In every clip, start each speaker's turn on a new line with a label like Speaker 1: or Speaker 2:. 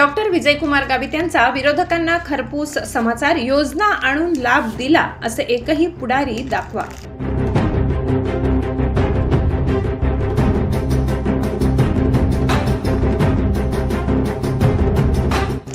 Speaker 1: Doctor Vijaykumar Gavit यांचा विरोधकांना खरपूस समाचार योजना आणून लाभ दिला असे एकही पुढारी दाखवा.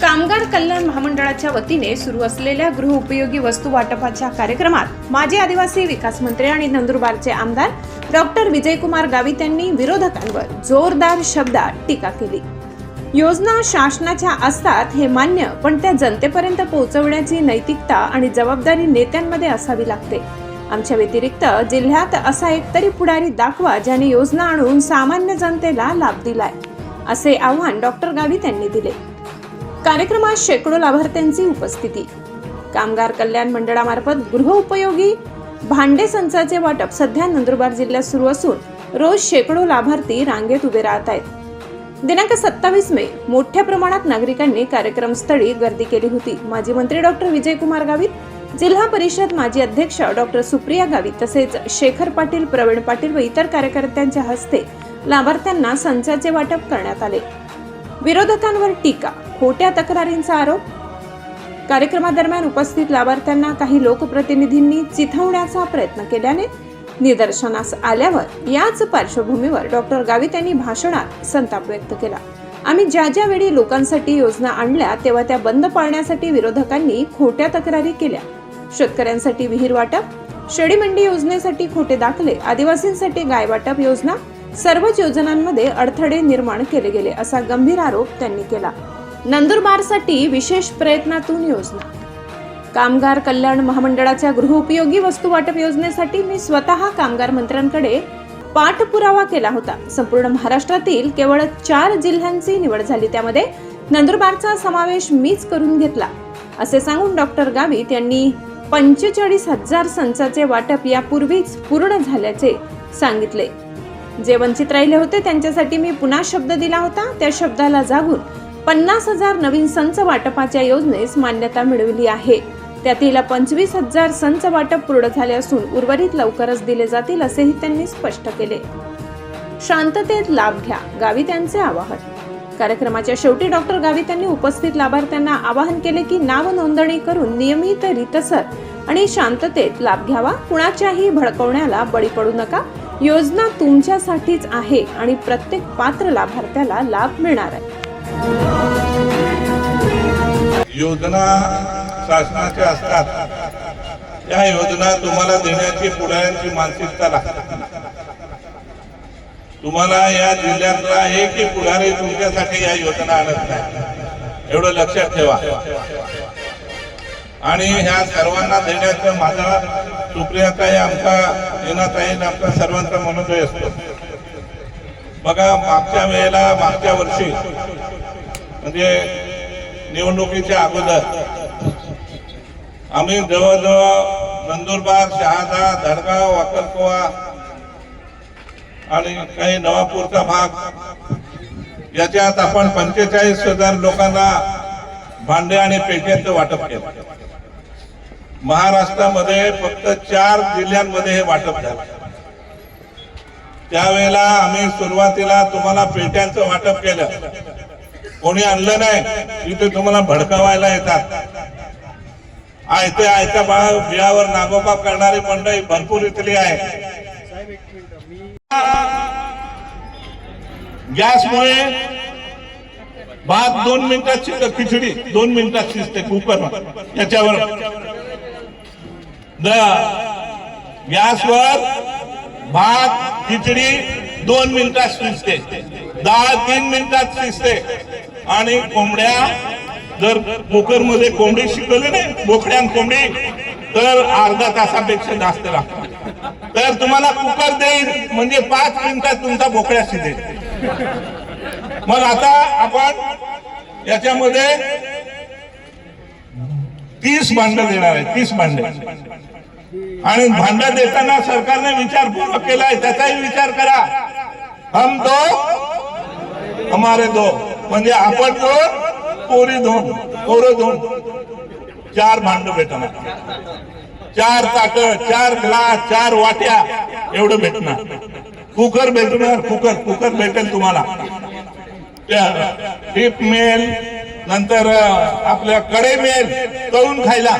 Speaker 1: कामगार कल्याण महामंडळाच्या वतीने सुरू असलेल्या गृहउपयोगी वस्तू वाटपाच्या कार्यक्रमात माजी आदिवासी विकास मंत्री आणि नंदुरबारचे आमदार डॉक्टर विजयकुमार गावित यांनी विरोधकांवर जोरदार शब्दात टीका केली. योजना शासनाच्या असतात हे मान्य पण त्या जनतेपर्यंत पोहोचवण्याची नैतिकता आणि जबाबदारी नेत्यांमध्ये असावी लागते. आमच्या व्यतिरिक्त जिल्ह्यात असा एकतरी पुढारी दाखवा ज्याने योजना आणून सामान्य जनतेला लाभ दिलाय असे आव्हान डॉक्टर गावित यांनी दिले. कार्यक्रमात शेकडो लाभार्थ्यांची उपस्थिती. कामगार कल्याण मंडळामार्फत गृहउपयोगी भांडे संचाचे वाटप सध्या नंदुरबार जिल्ह्यात सुरू असून रोज शेकडो लाभार्थी रांगेत उभे राहत आहेत. दिनांक सत्तावीस मे मोठ्या प्रमाणात नागरिकांनी कार्यक्रमस्थळी गर्दी केली होती. माजी मंत्री डॉक्टर विजयकुमार गावित जिल्हा परिषद माजी अध्यक्ष डॉक्टर सुप्रिया गावित तसेच शेखर पाटील प्रवीण पाटील व इतर कार्यकर्त्यांच्या हस्ते लाभार्थ्यांना संचाचे वाटप करण्यात आले. विरोधकांवर टीका खोट्या तक्रारींचा आरोप. कार्यक्रमादरम्यान उपस्थित लाभार्थ्यांना काही लोकप्रतिनिधींनी चिथवण्याचा प्रयत्न केल्याने निदर्शनास आल्यावर याच पार्श्वभूमीवर डॉक्टर गावित यांनी भाषणात संताप व्यक्त केला. आम्ही ज्या ज्या वेळी लोकांसाठी योजना आणल्या तेव्हा त्या बंद पाळण्यासाठी विरोधकांनी खोट्या तक्रारी केल्या. शेतकऱ्यांसाठी विहीर वाटप शेळी मंडी योजनेसाठी खोटे दाखले आदिवासींसाठी गाय वाटप योजना सर्वच योजनांमध्ये अडथळे निर्माण केले गेले असा गंभीर आरोप त्यांनी केला. नंदुरबारसाठी विशेष प्रयत्नातून योजना कामगार कल्याण महामंडळाच्या गृहउपयोगी वस्तू वाटप योजनेसाठी मी स्वतः कामगार मंत्र्यांकडे पाठपुरावा केला होता. संपूर्ण महाराष्ट्रातील केवळ चार जिल्ह्यांची निवड झाली. त्यामध्ये नंदुरबारचा समावेश मीच करून घेतला. असे सांगून डॉक्टर गावित यांनी पंचेचाळीस हजार संचाचे वाटप यापूर्वीच पूर्ण झाल्याचे सांगितले. जे वंचित राहिले होते त्यांच्यासाठी मी पुन्हा शब्द दिला होता. त्या शब्दाला जागून पन्नास हजार नवीन संच वाटपाच्या योजनेस मान्यता मिळवली आहे. त्यातील पंचवीस हजार संच वाटप पूर्ण झाले असून उर्वरित लवकरच दिले जातील असेही त्यांनी स्पष्ट केले. शांततेत लाभ घ्या गावी त्यांचे आवाहन. कार्यक्रमाच्या शेवटी डॉक्टर गावित यांनी उपस्थित लाभार्थ्यांना आवाहन केले की नाव नोंदणी करून नियमित रीतसर आणि शांततेत लाभ घ्यावा कुणाच्याही भडकवण्याला बळी पडू नका. योजना तुमच्यासाठीच आहे आणि प्रत्येक पात्र लाभार्थ्याला लाभ मिळणार आहे.
Speaker 2: योजना शासनाच्या असतात. या योजना तुम्हाला देण्याची पुढाऱ्यांची मानसिकता लागते. तुम्हाला या जिल्ह्यातला एकही पुढारी तुमच्यासाठी या योजना आणत नाही. एवढं लक्षात ठेवा. आणि ह्या सर्वांना देण्याचं माझा सुप्रियाताई आमचा येणाताई आमचा सर्वांचा मनोदय असतो. बघा मागच्या वेळेला मागच्या वर्षी म्हणजे निवडणुकीच्या अगोदर आम्ही जवळजवळ नंदुरबार शहादा धडगाव अक्कलकोवा आणि काही नवापूरचा भाग याच्यात आपण पंचेचाळीस हजार लोकांना भांडे आणि पेट्यांचं वाटप केलं. महाराष्ट्रामध्ये फक्त चार जिल्ह्यांमध्ये हे वाटप झालं. त्यावेळेला आम्ही सुरुवातीला तुम्हाला पेट्यांचं वाटप केलं. कोणी आणलं नाही इथे तुम्हाला भडकावायला येतात. आयत्या आयत्या बाळा बिळावर नागोबा करणारी मंडळी भरपूर इथली आहे. गॅसमुळे भात दोन मिनिटात शिजतं खिचडी दोन मिनिटात शिजते कुकर त्याच्यावर. द- गॅसवर भात खिचडी दोन मिनिटात शिजते. दहा तीन मिनिटात शिजते. आणि कोंबड्या जर कुकरमध्ये कोंबडी शिकवली नाही बोकड्यान कोंबडी तर अर्धा तासापेक्षा जास्त लागतात तर तुम्हाला कुकर देईल म्हणजे पाच मिनिटात तुमचा बोकड्या शिजेल. मग आता आपण याच्यामध्ये तीस भांड देणार आहे तीस भांडे. आणि भांड देताना सरकारने विचारपूर्वक केलाय त्याचाही विचार करा. हम दो हमारे दो. म्हणजे आपण कोण पोरी दोन पोरं दोन चार भांड भेटणार. चार ताक चार ग्लास चार वाट्या एवढं भेटणार. कुकर भेटणार कुकर कुकर भेटेल तुम्हाला. टिप मिळेल नंतर आपल्या कडे मिळेल तळून खायला.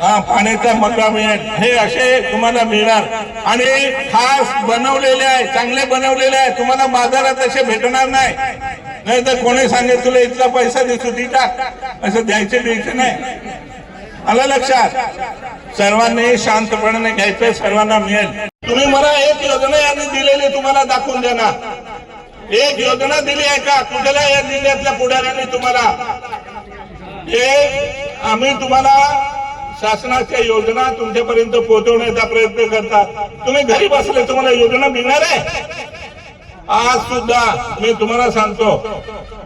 Speaker 2: हा पाण्याचा मका मिळेल हे असे तुम्हाला मिळणार. आणि खास बनवलेले आहे चांगले बनवलेले आहे तुम्हाला बाजारात असे भेटणार नाही. नाही तर कोणी सांगेल तुला इतका पैसा देतो ती टाक. असं द्यायचे द्यायचे नाही. आलं लक्षात? सर्वांनी शांतपणाने घ्यायचं सर्वांना मिळेल. तुम्ही मला एक योजना यांनी दिलेली तुम्हाला दाखवून देणार. एक योजना दिली आहे का? कुठल्या या जिल्ह्यातल्या पुढाऱ्यांनी तुम्हाला? हे आम्ही तुम्हाला शासनाच्या योजना तुमच्यापर्यंत पोहोचवण्याचा प्रयत्न करतात. तुम्ही घरी बसले तुम्हाला योजना मिळणार आहे? आज सुद्धा मी तुम्हाला सांगतो.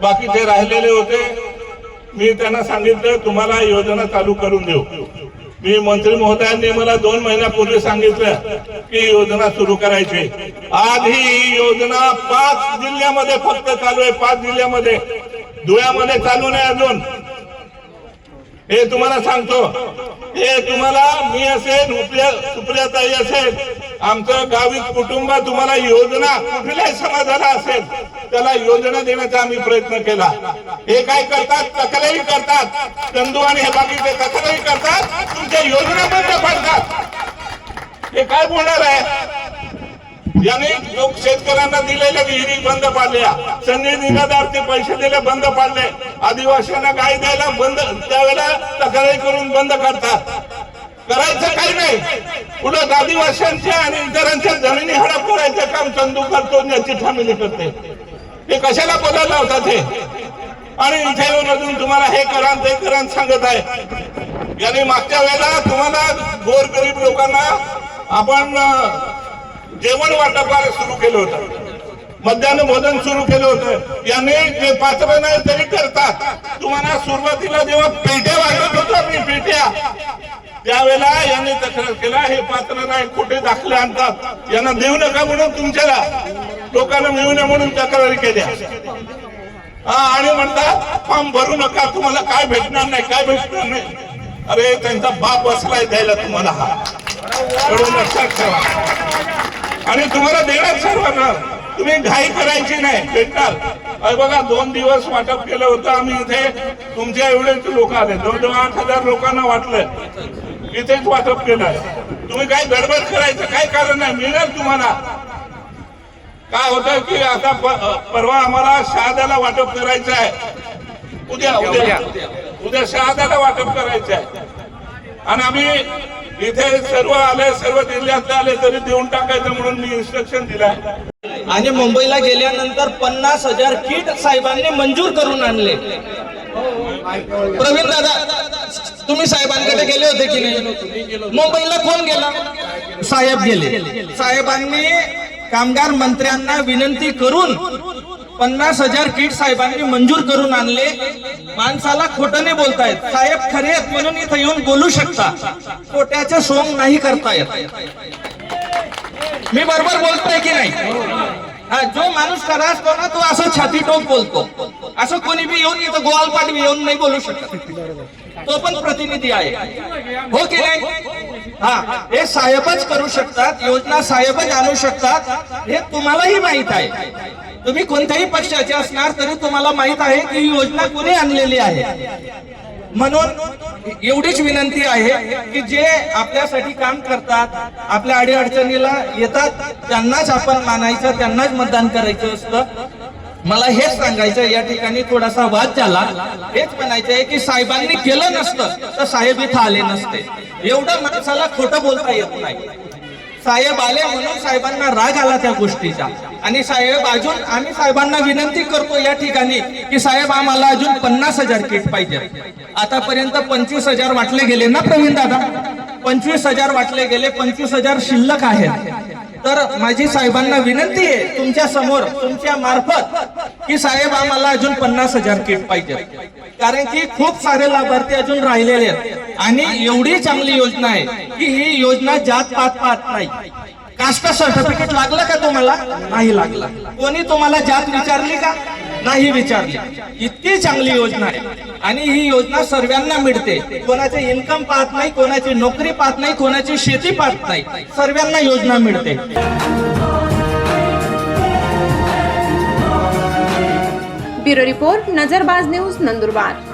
Speaker 2: बाकीचे राहिलेले होते मी त्यांना सांगितलं तुम्हाला योजना चालू करून देऊ. मी मंत्री महोदयांनी मला दोन महिन्यापूर्वी सांगितलं की योजना सुरू करायची. आज ही योजना पाच जिल्ह्यामध्ये फक्त चालू आहे पाच जिल्ह्यामध्ये. धुळ्यामध्ये चालू नाही अजून. हे तुम्हाला सांगतो. हे तुम्हाला मी असेल सुप्रियाताई असेल आमचं गावी कुटुंब तुम्हाला योजना कुठल्याही समाजाला असेल त्याला योजना देण्याचा आम्ही प्रयत्न केला. हे काय करतात? तक्रारी करतात. चंदू आणि हे बाकीचे तक्रारी करतात. तुमच्या योजना बंद पडतात. हे काय बोलणार आहे? याने लोक शेतकऱ्यांना दिलेल्या विहिरी बंद पाडल्या संधी निराधारचे पैसे दिले बंद पाडले. आदिवासींना गाय द्यायला बंद त्यावेळेला तक्रारी करून बंद करतात. करायचं काही नाही. उलट आदिवासींच्या आणि इतरांच्या जमिनी हडप करायचं काम चंदू करतो याची फॅमिली करते. ते कशाला बोलायला होता हे? आणि इथे येऊन अजून तुम्हाला हे करा ते करा सांगत आहे. यांनी मागच्या वेळेला तुम्हाला गोरगरीब लोकांना आपण जेवण वाटप सुरू केलं होतं. मध्यान्ह भोजन सुरू केलं होतं. याने जे पात्र नाही तरी करतात. तुम्हाला सुरुवातीला जेव्हा पेट्या वाटत होतो मी पेट्या त्यावेळेला यांनी तक्रार केला हे पात्र नाही कुठे दाखले आणतात. यांना देऊ नका म्हणून तुमच्याला. लोकांना मिळू नये म्हणून तक्रारी केल्या. हा आणि म्हणतात फॉर्म भरू नका तुम्हाला काय भेटणार नाही काय भेटणार नाही. अरे त्यांचा बाप बसलाय द्यायला तुम्हाला हा. एवढं लक्षात ठेवा. आणि तुम्हाला देणार सर्वांना. तुम्ही घाई करायची नाही भेटणार. अरे बघा दोन दिवस वाटप केलं होतं आम्ही इथे तुमच्या एवढेच लोक आले. जवळजवळ आठ हजार लोकांना वाटलं. इथेच वाटप केलं. तुम्ही काय गडबड करायचं काय कारण नाही मिळणार तुम्हाला. काय होतं की आता परवा आम्हाला शहाद्याला वाटप करायचं आहे. उद्या. उद्या. उद्या शहाद्याला वाटप करायचं आहे. आणि आम्ही इथे सर्व आले सर्व जिल्ह्यातले आले तरी देऊन टाकायचं म्हणून मी इन्स्ट्रक्शन दिलं
Speaker 3: आणि मुंबईला गेल्यानंतर पन्नास हजार किट साहेबांनी मंजूर करून आणले. प्रवीण दादा तुम्ही साहेबांकडे गेले होते की नाही? मुंबईला कोण गेला? साहेब गेले. साहेबांनी कामगार मंत्र्यांना विनंती करून पन्नास हजार किट साहेबांनी मंजूर करून आणले. माणसाला खोटने बोलतायत. साहेब खरे आहेत म्हणून इथं येऊन बोलू शकता. खोट्याचे सोंग नाही करतायत मी बरोबर बोलतोय की नाही? हा, जो माणूस खरा असतो ना तो असं छाती टोक बोलतो. असं कोणी बी येऊन इथं गोवाल येऊन नाही बोलू शकत. तो पण प्रतिनिधी आहे. हो की नाही? हा हे साहेबच करू शकतात योजना साहेबच आणू शकतात हे तुम्हालाही माहीत आहे. तुम्ही कोणत्याही पक्षाचे असणार तरी तुम्हाला माहीत आहे की ही योजना कोणी आणलेली आहे? म्हणून एवढीच विनंती आहे की जे आपल्यासाठी काम करतात आपल्या अडीअडचणीला येतात त्यांनाच आपण मानायचं त्यांनाच मतदान करायचं असतं. मला हेच सांगायचं या ठिकाणी थोडासा वाद झाला. हेच म्हणायचं आहे की साहेबांनी केलं नसतं तर साहेब इथं आले नसते. एवढं माणसाला खोटं बोलता येत नाही. साहेब आले म्हणून साहेबांना राग आला त्या गोष्टीचा. आणि साहेब अजून आम्ही साहेबांना विनंती करतो या ठिकाणी की साहेब आम्हाला अजून पन्नास हजार किट पाहिजे. आतापर्यंत पंचवीस हजार वाटले गेले ना प्रवीण दादा? पंचवीस हजार वाटले गेले पंचवीस हजार शिल्लक आहेत. तर माझी साहेबांना विनंती आहे तुमच्यासमोर तुमच्या मार्फत की साहेब आम्हाला अजून पन्नास हजार किट पाहिजे. कारण की खूप सारे लाभार्थी अजून राहिलेले आहेत. आणि एवढी चांगली योजना आहे की ही योजना जात पात पात नाही. कास्ट सर्टिफिकेट लागलं का तुम्हाला? नाही लागला. कोणी तुम्हाला जात विचारली का? नाही विचारली. इतकी चांगली योजना आहे. आणि ही योजना सर्वांना मिळते. कोणाचे इन्कम पाहत नाही कोणाची नोकरी पाहत नाही कोणाची शेती पाहत नाही. सर्वांना योजना मिळते.
Speaker 1: Bureau report Nazarbaaz news Nandurbar.